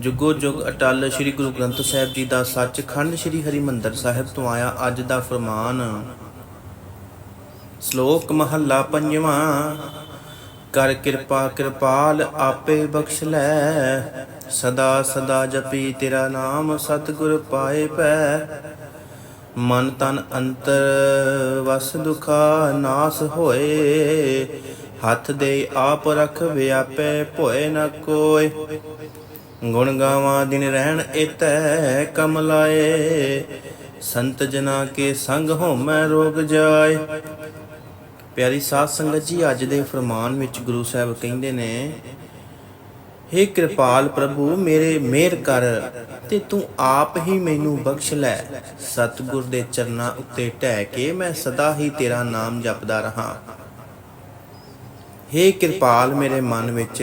ਜੁਗੋ ਜੁਗ ਅਟਲ ਸ੍ਰੀ ਗੁਰੂ ਗ੍ਰੰਥ ਸਾਹਿਬ ਜੀ ਦਾ ਸੱਚਖੰਡ ਸ੍ਰੀ ਹਰਿਮੰਦਰ ਸਾਹਿਬ ਤੋਂ ਆਇਆ ਅੱਜ ਦਾ ਫਰਮਾਨ। ਸ਼ਲੋਕ ਮਹੱਲਾ ਪੰਜਵਾਂ, ਕਰ ਕਿਰਪਾ ਕਿਰਪਾਲ ਆਪੇ ਬਖਸ਼ ਲੈ, ਸਦਾ ਸਦਾ ਜਪੀ ਤੇਰਾ ਨਾਮ ਸਤਿਗੁਰ ਪਾਏ ਪੈ। ਮਨ ਤਨ ਅੰਤਰ ਵਸ ਦੁਖਾ ਨਾਸ ਹੋਏ, ਹੱਥ ਦੇ ਆਪ ਰਖ ਵਿਆਪੇ ਭੋਏ ਨ ਕੋਇ ਗੁਣ ਗਾਵਾਂ ਦਿਨ ਰਹਿਣ ਇਤੈ ਕਮ ਲਾਏ। ਸੰਤ ਜਨਾ ਕੇ ਸੰਗ ਹੋਮੈ ਰੋਗ ਜਾਏ। ਪਿਆਰੀ ਸਾਧ ਸੰਗਤ ਜੀ, ਅੱਜ ਦੇ ਫਰਮਾਨ ਵਿੱਚ ਗੁਰੂ ਸਾਹਿਬ ਕਹਿੰਦੇ ਨੇ हे ਕਿਰਪਾਲ ਪ੍ਰਭੂ, ਮੇਰੇ ਮਿਹਰ ਕਰ ਤੇ ਤੂੰ ਆਪ ਹੀ ਮੈਨੂੰ ਬਖਸ਼ ਲੈ। ਸਤਿਗੁਰ ਦੇ ਚਰਨਾਂ ਉੱਤੇ ਢਹਿ ਕੇ ਮੈਂ ਸਦਾ ਹੀ ਤੇਰਾ ਨਾਮ ਜਪਦਾ ਰਹਾ। हे ਕਿਰਪਾਲ ਮੇਰੇ ਮਨ ਵਿੱਚ,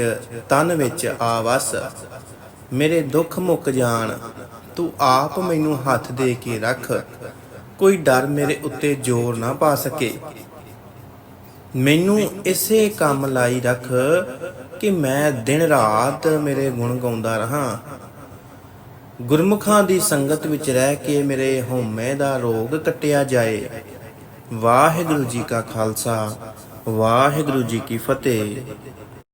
ਤਨ ਵਿੱਚ ਆਵਸ। ਮੇਰੇ ਦੁੱਖ ਮੁੱਕ ਜਾਣ, ਤੂੰ ਆਪ ਮੈਨੂੰ ਹੱਥ ਦੇ ਕੇ ਰੱਖ। ਕੋਈ ਡਰ ਮੇਰੇ ਉੱਤੇ ਜ਼ੋਰ ਨਾ ਪਾ ਸਕੇ। ਮੈਨੂੰ ਇਸੇ ਕੰਮ ਲਾਈ ਰੱਖ ਕਿ ਮੈਂ ਦਿਨ ਰਾਤ ਮੇਰੇ ਗੁਣ ਗਾਉਂਦਾ ਰਹਾ। ਗੁਰਮੁਖਾਂ ਦੀ ਸੰਗਤ ਵਿੱਚ ਰਹਿ ਕੇ ਮੇਰੇ ਹਉਮੈ ਦਾ ਰੋਗ ਕੱਟਿਆ ਜਾਏ। ਵਾਹਿਗੁਰੂ ਜੀ ਕਾ ਖਾਲਸਾ, ਵਾਹਿਗੁਰੂ ਜੀ ਕੀ ਫਤਿਹ।